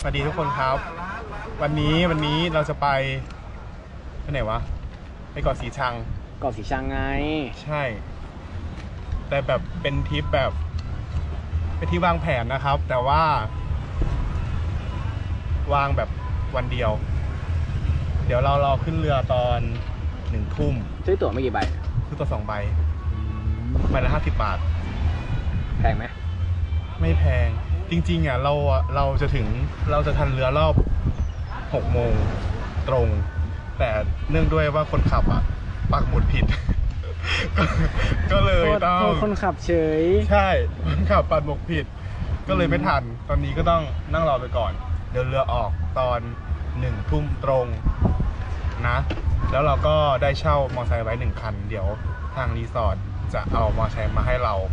ทุกคนครับ วันนี้วันนี้เราจะไปไปไหนวะ ไปเกาะสีชัง เกาะสีชังไง ใช่ แต่แบบเป็นทริปแบบ เป็นที่วางแผนนะครับ แต่ว่า วางแบบวันเดียว เดี๋ยวเรารอขึ้นเรือตอนหนึ่งทุ่มซื้อตั๋วไม่กี่ใบคือตัวสองใบใบละห้าสิบบาท แพงไหมไม่แพง จริงๆอะเราอะเราจะถึงเราจะทันเรือรอบหกโมงตรง แต่เนื่องด้วยว่าคนขับอะปักหมุดผิด ก็ก็เลยต้องโทษคนขับเฉย ใช่คนขับปัดหมุดผิด ก็เลยไม่ทัน ตอนนี้ก็ต้องนั่งรอไปก่อน เดี๋ยวเรือออกตอนหนึ่งทุ่มตรงนะ แล้วเราก็ได้เช่ามอเตอร์ไซค์ไว้หนึ่งคัน เดี๋ยวทางรีสอร์ทจะเอามอเตอร์ไซค์มาให้เราอะ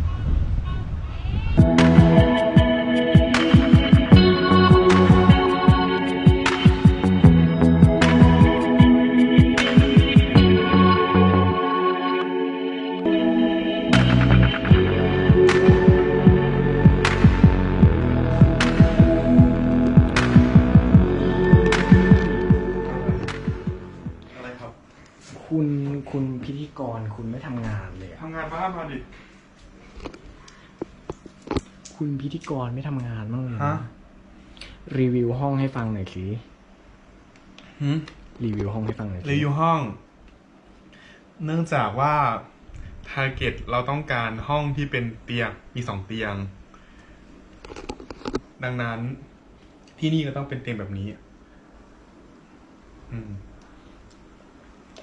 คุณคุณพิธีกรคุณไม่ทำงานเลยอะทำงานบ้านมาดิ คุณพิธีกรไม่ทำงานบ้างเลยฮะ นะรีวิวห้องให้ฟังหน่อยสิหืม รีวิวห้องให้ฟังหน่อยสิรีวิวห้อง เนื่องจากว่า ทาร์เก็ตเราต้องการห้องที่เป็นเตียง มีสองเตียง ดังนั้น ที่นี่ก็ต้องเป็นเตียงแบบนี้ อืม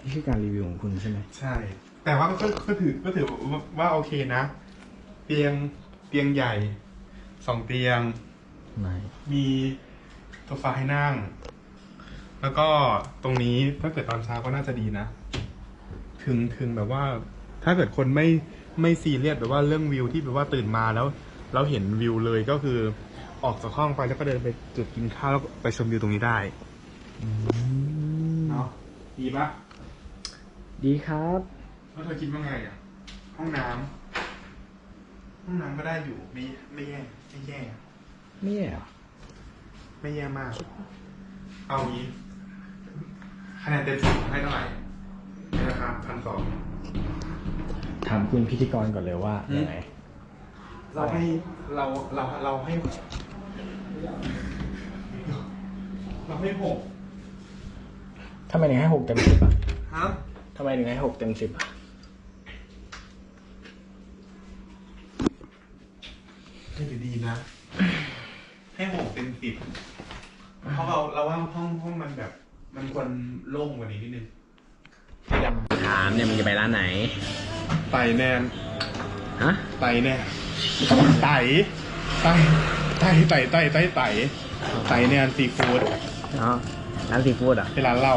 นี่คือการรีวิวของคุณใช่ไหมใช่ แต่ว่าก็ก็ถือก็ถือว่าโอเคนะ เตียงเตียงใหญ่สองเตียง ไม่ มีโซฟาให้นั่ง แล้วก็ตรงนี้ถ้าเกิดตอนเช้าก็น่าจะดีนะ ถึงถึงแบบว่า ถ้าเกิดคนไม่ไม่ซีเรียสแบบว่าเรื่องวิวที่แบบว่าตื่นมาแล้ว เราเห็นวิวเลยก็คือออกจากห้องไปแล้วก็เดินไปจุดกินข้าวแล้วก็ไปชมวิวตรงนี้ได้เนาะดีปะ ดีครับ แล้วเธอคิดว่าไงอะ ห้องน้ำห้องน้ำก็ได้อยู่ไม่ไม่แย่ไม่แย่เนี่ยเหรอไม่แย่มาก เอางี้คะแนนเต็มสิบให้เท่าไหร่ในราคาพันสอง ถามคุณพิธีกรก่อนเลยว่าอืม ยังไงเราให้เราเราเราให้ เราให้หกทำไมถึงให้หกเต็มสิบอะ ฮะ ทำไมถึงให้หกเต็มสิบอะให้ถือดีนะ ให้หกเต็มสิบเพราะเราเราว่าห้องห้องมันแบบ มันควรโล่งกว่านี้นิดนึงถามเนี่ยมึงจะไปร้านไหน ไต่แนนฮะ ไต่แน่ไต่ไต่ไต่ไต่ไต่ไต่ไต่ไต่แนนซีฟู้ดอ๋อร้านซีฟู้ดอะเป็นร้านเหล้า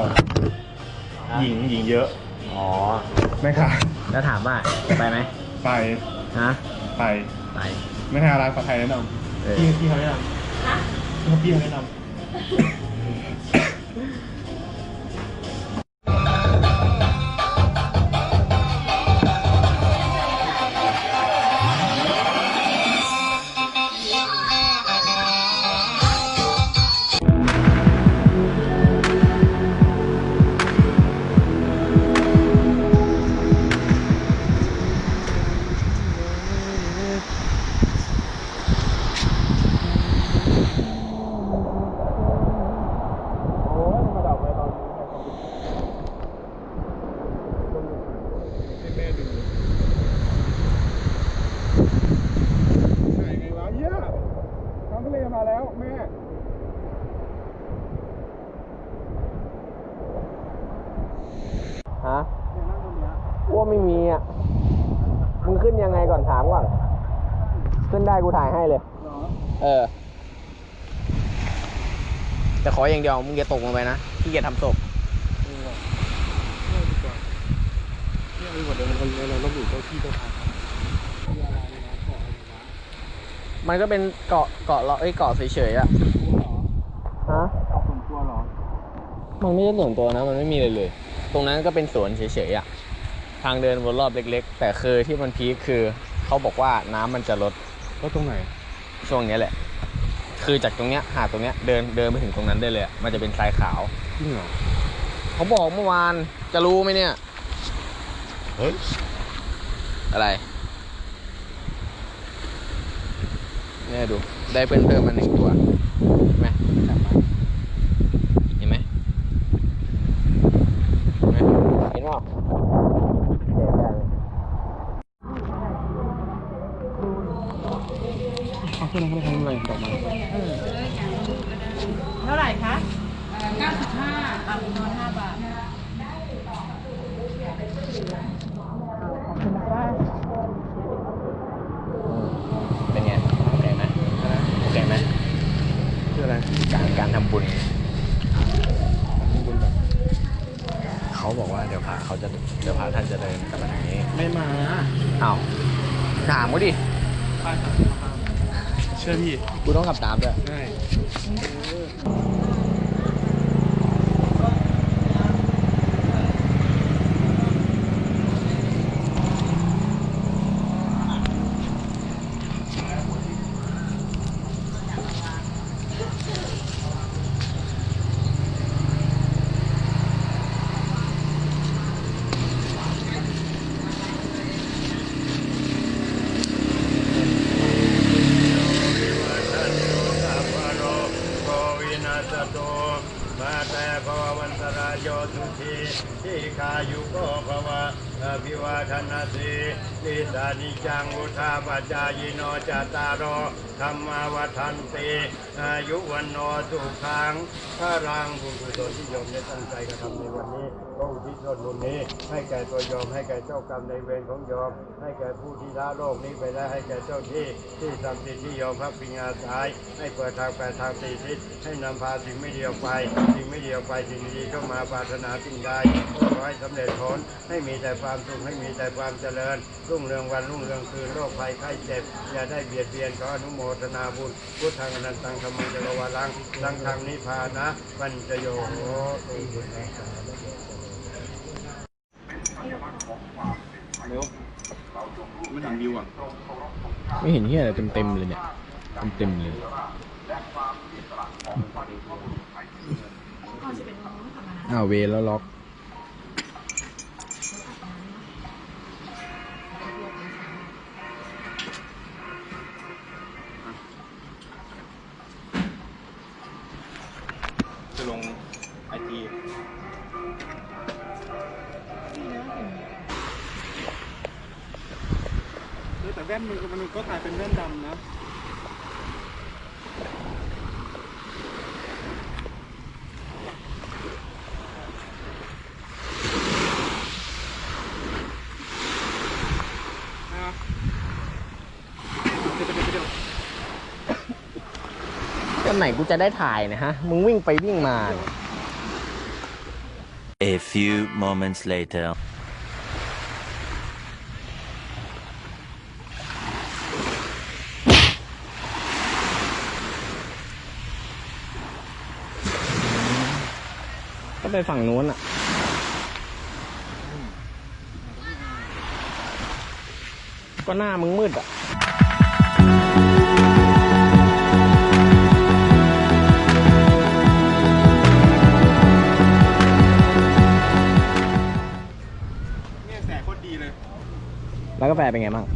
หญิงหญิงเยอะ อ๋อแม่ค่ะ แล้วถามว่าไปไหมไปฮะไปไปแม่ค่ะร้านผัดไทยแนะนเออำพี่พี่เขาแนะนำพี่เขาแนะนำ มึงขึ้นยังไงก่อนถามก่อน ขึ้นได้กูถ่ายให้เลย เออ แต่ขออย่างเดียวมึงอย่าตกลงไปนะที่จะทำศพเนี่ยมีหมดเลยมันเราต้องดูเจ้าที่เจ้าทางมันก็เป็นเกาะเกาะเราเอ้ยเกาะเฉยๆอะฮะเอาส่วนตัวเหรอมันไม่ใช่ส่วนตัวนะ มันไม่มีเลยเลย ตรงนั้นก็เป็นสวนเฉยๆอะ ทางเดินวนรอบเล็ก ๆ แต่คือที่มันพีคคือเขาบอกว่าน้ำมันจะลดก็ตรงไหน ช่วงเนี้ยแหละ คือจากตรงเนี้ยหาดตรงเนี้ยเดินเดินไปถึงตรงนั้นได้เลยอะมันจะเป็นทรายขาว จริงเหรอ เขาบอกเมื่อวานจะรู้ไหมเนี่ย เฮ้ย อะไร เนี่ยดู ได้เพิ่มเพิ่มมาหนึ่งตัวเห็นไหมเห็นไหมเห็นไหมเห็นเปล่าเห็นได้ เอาขึ้นมาให้ทำอะไรดอกไม้ เท่าไหร่คะ95อะนอน5บาท เป็นไงโอเคไหมโอเคไหม คืออะไร การการทำบุญทำบุญแบบเขาบอกว่าเดี๋ยวพระเขาจะเดี๋ยวพระท่านจะเดินกลับมาทางนี้ไม่มาอ้าวถามกูดิเชื่อพี่กูต้องขับตามด้วยใช่ โควินาสตุมาแต่ภววันตรายโยสุขีที่ขายุโกภวะอ ภิวาทนาสีลิสานิจังอุทาปจายโนจตารโอธรรมาวัฏันติอายุวันโนสุขังพระรังบุญกุศลที่โยมได้ตั้งใจกระทำในวันนี้ก็อุทิศส่วนบุญนี้ ให้แก่ตัวโยมให้แก่เจ้ากรรมในเวรของโยม ให้แก่ผู้ที่ละโลกนี้ไปแล้ให้แก่เจ้าที่ที่ทำสิ่งที่โยมพักพิงอาศัยให้เปิดทางแปดทางสี่ทิศให้นำพาสิ่งไม่ดีออกไป สิ่งไม่ดีออกไปสิ่งดีเข้ามาปรารถนาสิ่งใดขอให้สำเร็จผลให้มีแต่ความสุขให้มีแต่ความเจริญ รุ่งเรืองวันรุ่งเรืองคืนโรคภัยไข้เจ็บ อย่าได้เบียดเบียนขออนุโมทนาบุญพุทธังอนันตังธรรมังจักรวาลังสังฆังนิพพานะปัญจโยโหตุบุญรักษาเร็วไม่ถึงดิวอะ ไม่เห็นเฮียอะไรเต็มเต็มๆเลยเนี่ย เต็มเต็มๆเลยอ้าวเวรแล้วล็อกายเป็นแว่นดำนะก็ไหนกูจะได้ถ่ายนะฮะ มึงวิ่งไปวิ่งมา A few moments later. ก็ไปฝั่งนู้นอะก็หน้ามึงมืดอะเนี่ยแสงโคตรดีเลย แล้วกาแฟเป็นไงบ้าง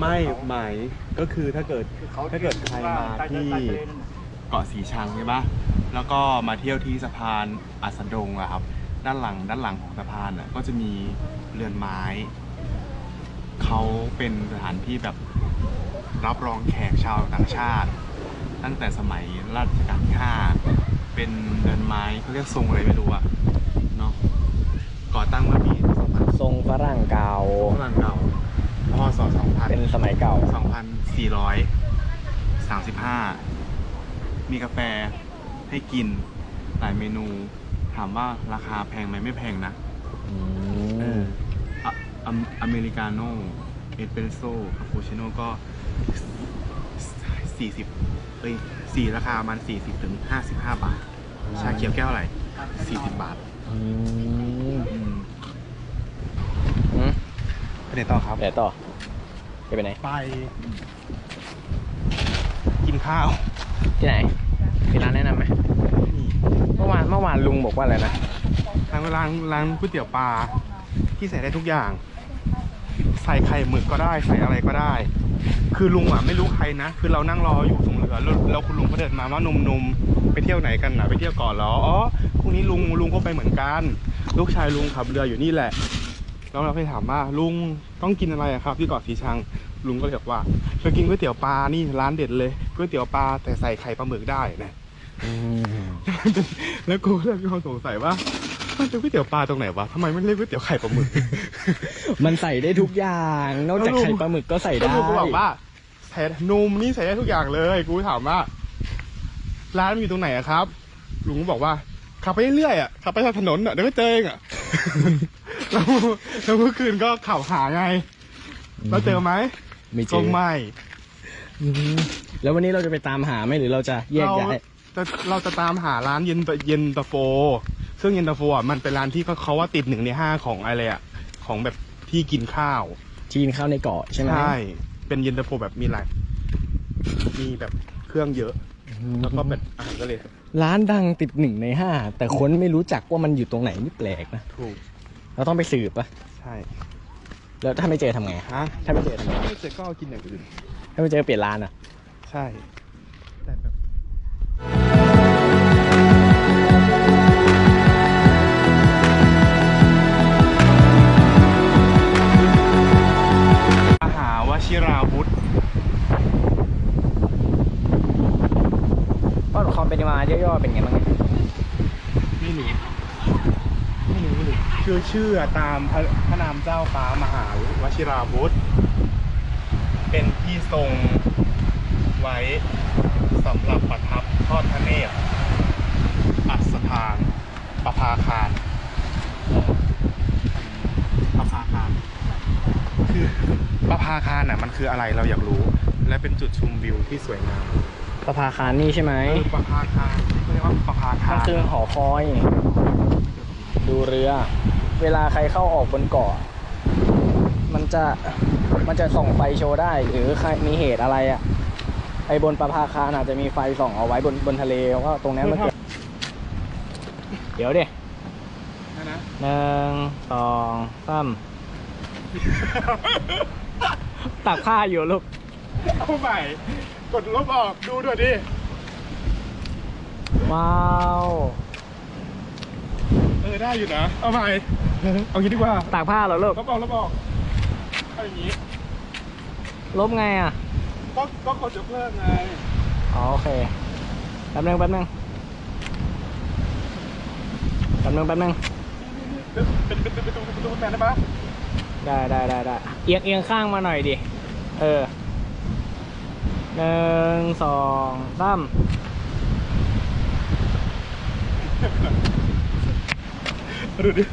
ไม่หมายก็คือถ้าเกิดถ้าเกิดใครมาที่ เกาะสีชังใช่ปะแล้วก็มาเที่ยวที่สะพานอัสดงอะครับ ด้านหลังด้านหลังของสะพานอะก็จะมีเรือนไม้ เขาเป็นสถานที่แบบรับรองแขกชาวต่างชาติ ตั้งแต่สมัยรัชกาลที่ห้าเป็นเรือนไม้เขาเรียกทรงอะไรไม่รู้อะเนาะก่อตั้งเมื่อปี2000ทรงฝรั่งเก่าฝรั่งเก่าพศ2000 เป็นสมัยเก่า 2,435 มีกาแฟให้กินหลายเมนู ถามว่าราคาแพงไหมไม่แพงนะอืเอมออะอเมอเมริกาโน่เอสเปรสโซ่คาปูชิโน่ก็ 40เอ้ยสี่ราคามัน40ถึง55 บาท ชาเขียวแก้วอะไหร40 บาทอืมอืมอืมไปไหนต่อครับ เดี๋ยวต่อจะไปไหน ไป กินข้าว ที่ไหนมีร้านแนะนำไหมเมื่อวานเมื่อวานลุงบอกว่าอะไรนะทางร้านร้านก๋วยเตี๋ยวปลาที่ใส่ได้ทุกอย่าง ใส่ไข่หมึกก็ได้ใส่อะไรก็ได้ คือลุงอะไม่รู้ใครนะ คือเรานั่งรออยู่ตรงเรือแล้วแล้วคุณลุงก็เดินมาว่าหนุ่มๆไปเที่ยวไหนกันนะไปเที่ยวก่อนเหรออ๋อพรุ่งนี้ลุงลุงก็ไปเหมือนกัน ลูกชายลุงขับเรืออยู่นี่แหละแล้วเราไปถามว่าลุงต้องกินอะไรครับที่เกาะสีชัง ลุงก็เลยบอกว่าเรากินก๋วยเตี๋ยวปลานี่ร้านเด็ดเลย ก๋วยเตี๋ยวปลาแต่ใส่ไข่ปลาหมึกได้นะแล้วกูก็เลยมีความสงสัยว่ามันเป็นก๋วยเตี๋ยวปลาตรงไหนวะทำไมไม่เรียกก๋วยเตี๋ยวไข่ปลาหมึก มันใส่ได้ทุกอย่าง นอกจากไข่ปลาหมึกก็ใส่แล้วได้ลุงก็บอกว่าใส่นมนี่ใส่ได้ทุกอย่างเลย กูถามว่า ร้านมันอยู่ตรงไหนอะครับ ลุงก็บอกว่าขับไปเรื่อยๆอะขับไปทางถนนอะเดี๋ยวก็เจอเองอะแล้วแล้วเมื่อคืนก็ขับหาไง แล้วเจอไหมไม่เจก็อไม่อืม แล้ววันนี้เราจะไปตามหาไหมหรือเราจะแยกเราย้ายจะเราจะตามหาร้านเย็นตาเย็นตาโฟ ซึ่งเย็นตาโฟอะมันเป็นร้านที่เขาเขาว่าติดหนึ่งในห้าของอะไรอะของแบบที่กินข้าวจีนเข้าในเกาะใช่ไหมใช่เป็นเย็นตาโฟแบบมีหลายมีแบบเครื่องเยอะแล้วก็แบบอาหารก็เลยร้านดังติดหนึ่งในห้าแต่คนไม่รู้จักว่ามันอยู่ตรงไหนนี่แปลกนะถูกเราต้องไปสืบปะใช่ แล้วถ้าไม่เจอทำไงฮะถ้าไม่เจอทำไงไม่เจอก็เอากินอย่างอื่น ถ้าไม่เจอเปลี่ยนร้านอะ ใช่ แต่แบบมหาวชิราวุธ ก็ความเป็นมาย่อๆเป็นไงบ้างเนี่ยไม่รู้ ไม่รู้เลยชื่อชื่อตามพระพระนามเจ้าฟ้ามหาวชิราวุธ เป็นที่ทรงไว้สำหรับประทับทอดพระเนตรอัศทานประภาคารประภาคาร คือประภาคารน่ะมันคืออะไรเราอยากรู้ และเป็นจุดชมวิวที่สวยงามประภาคารนี่ใช่ไหมเออประภาคารเขาเรียกว่าประภาคามันรคือหอคอย ดูเรือ เวลาใครเข้าออกบนเกาะ มันจะ มันจะส่องไฟโชว์ได้ หรือใครมีเหตุอะไรอะ่ะไอบนประภาคารอาจจะมีไฟส่องเอาไว้บนบนทะเลว่าตรงนั้นมันเกิดเดี๋ยวเดี๋ยนะนะหนึ่งสองสามตักผ้าอยู่ลูก เอาใหม่ กดลบออกดูด้วยดิ ว้าว เออได้อยู่นะ เอาใหม่ เอางี้ดีกว่าตากผ้าเหรอลูกลบออกลบออก เอาอย่างนี้ลบไงอะ ก็ก็กดยกเลิกไงอ๋อโอเค แป๊บนึงแป๊บนึงแป๊บนึงแป๊บนึงเป็นเป็นเป็นประตูประตูแมนได้ปะได้ได้ได้ได้เอียงเอียงข้างมาหน่อยดิ เออหนึ่งสองสามดูดิ